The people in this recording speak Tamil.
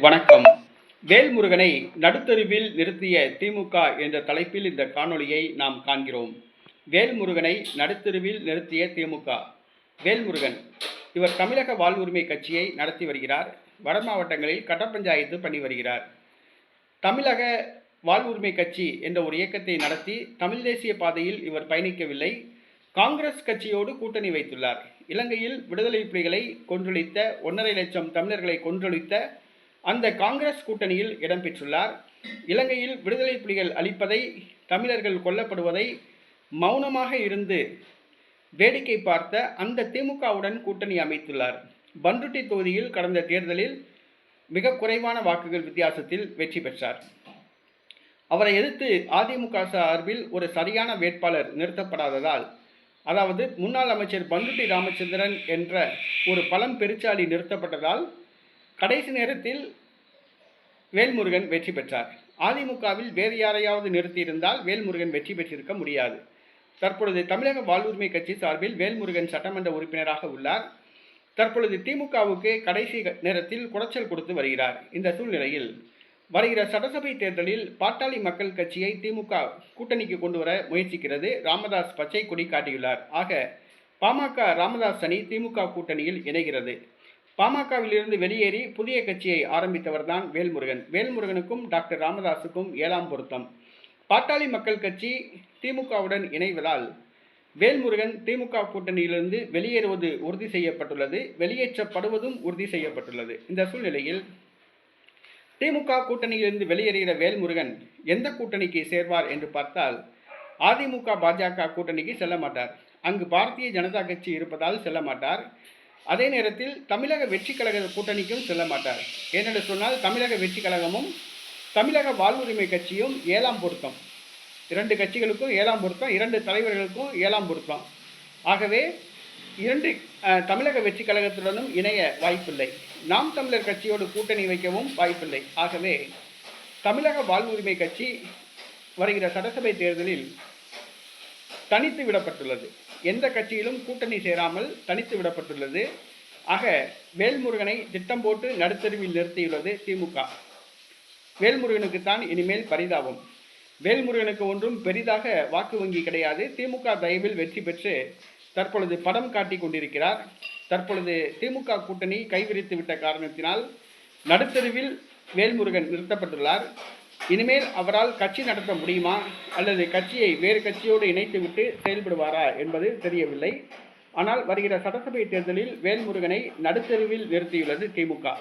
வணக்கம். வேல்முருகனை நடுத்தருவில் நிறுத்திய திமுக என்ற தலைப்பில் இந்த காணொளியை நாம் காண்கிறோம். வேல்முருகனை நடுத்தருவில் நிறுத்திய திமுக. வேல்முருகன் இவர் தமிழக வாழ்வுரிமை கட்சியை நடத்தி வருகிறார். வட மாவட்டங்களில் கட்ட பஞ்சாயத்து பண்ணி வருகிறார். தமிழக வாழ்வுரிமை கட்சி என்ற ஒரு இயக்கத்தை நடத்தி தமிழ் தேசிய பாதையில் இவர் பயணிக்கவில்லை. காங்கிரஸ் கட்சியோடு கூட்டணி வைத்துள்ளார். இலங்கையில் விடுதலை புலிகளை கொன்றொழித்த ஒன்றரை லட்சம் தமிழர்களை கொன்றொழித்த அந்த காங்கிரஸ் கூட்டணியில் இடம்பெற்றுள்ளார் இலங்கையில் விடுதலை புலிகள் அளிப்பதை தமிழர்கள் கொல்லப்படுவதை மௌனமாக இருந்து வேடிக்கை பார்த்த அந்த திமுகவுடன் கூட்டணி அமைத்துள்ளார். பன்ருட்டி தொகுதியில் கடந்த தேர்தலில் மிக குறைவான வாக்குகள் வித்தியாசத்தில் வெற்றி பெற்றார். அவரை எதிர்த்து அதிமுக சார்பில் ஒரு சரியான வேட்பாளர் நிறுத்தப்படாததால் அதாவது முன்னாள் அமைச்சர் பண்ருட்டி ராமச்சந்திரன் என்ற ஒரு பழம் பெருச்சாளி நிறுத்தப்பட்டதால் கடைசி நேரத்தில் வேல்முருகன் வெற்றி பெற்றார். அதிமுகவில் வேறு யாரையாவது நிறுத்தியிருந்தால் வேல்முருகன் வெற்றி பெற்றிருக்க முடியாது. தற்பொழுது தமிழக வாழ்வுரிமை கட்சி சார்பில் வேல்முருகன் சட்டமன்ற உறுப்பினராக உள்ளார். தற்பொழுது திமுகவுக்கு கடைசி நேரத்தில் குடைச்சல் கொடுத்து வருகிறார். இந்த சூழ்நிலையில் வருகிற சட்டசபை தேர்தலில் பாட்டாளி மக்கள் கட்சியை திமுக கூட்டணிக்கு கொண்டு வர முயற்சிக்கிறது ராமதாஸ் பச்சை கொடி காட்டியுள்ளார். ஆக பாமக ராமதாஸ் அணி திமுக கூட்டணியில் இணைகிறது. பாமகவிலிருந்து வெளியேறி புதிய கட்சியை ஆரம்பித்தவர் தான் வேல்முருகன். வேல்முருகனுக்கும் டாக்டர் ராமதாஸுக்கும் ஏழாம் பொருத்தம். பாட்டாளி மக்கள் கட்சி திமுகவுடன் இணைவதால் வேல்முருகன் திமுக கூட்டணியிலிருந்து வெளியேறுவது உறுதி செய்யப்பட்டுள்ளது வெளியேற்றப்படுவதும் உறுதி செய்யப்பட்டுள்ளது. இந்த சூழ்நிலையில் திமுக கூட்டணியிலிருந்து வெளியேறுகிற வேல்முருகன் எந்த கூட்டணிக்கு சேர்வார் என்று பார்த்தால் அதிமுக பாஜக கூட்டணிக்கு செல்ல மாட்டார். அங்கு பாரதிய ஜனதா கட்சி இருப்பதால் செல்ல மாட்டார். அதே நேரத்தில் தமிழக வெற்றி கழக கூட்டணிக்கும் செல்ல மாட்டார். ஏனென்று சொன்னால் தமிழக வெற்றி கழகமும் தமிழக வாழ்வுரிமை கட்சியும் ஏழாம் பொருத்தம். இரண்டு கட்சிகளுக்கும் ஏழாம் பொருத்தம் இரண்டு தலைவர்களுக்கும் ஏழாம் பொருத்தம். ஆகவே இரண்டு தமிழக வெற்றி கழகத்துடனும் இணைய வாய்ப்பில்லை. நாம் தமிழர் கட்சியோடு கூட்டணி வைக்கவும் வாய்ப்பில்லை. ஆகவே தமிழக வாழ்வுரிமை கட்சி வருகிற சட்டசபை தேர்தலில் தனித்து விடப்பட்டுள்ளது. எந்த கட்சியிலும் கூட்டணி சேராமல் தனித்து விடப்பட்டுள்ளது. ஆக வேல்முருகனை திட்டம் போட்டு நடுத்தருவில் நிறுத்தியுள்ளது திமுக. வேல்முருகனுக்கு தான் இனிமேல் பரிதாபம். வேல்முருகனுக்கு ஒன்றும் பெரிதாக வாக்கு வங்கி கிடையாது. திமுக தயவில் வெற்றி பெற்று தற்பொழுது படம் காட்டிக் கொண்டிருக்கிறார். தற்பொழுது திமுக கூட்டணி கைவிரித்து விட்ட காரணத்தினால் நடுத்தருவில் வேல்முருகன் நிறுத்தப்பட்டுள்ளார். இனிமேல் அவரால் கட்சி நடத்த முடியுமா? அல்லது கட்சியை வேறு கட்சியோடு இணைத்துவிட்டு செயல்படுவாரா என்பது தெரியவில்லை. ஆனால் வருகிற சட்டசபை தேர்தலில் வேல்முருகனை நடுத்தருவில் நிறுத்தியுள்ளது திமுக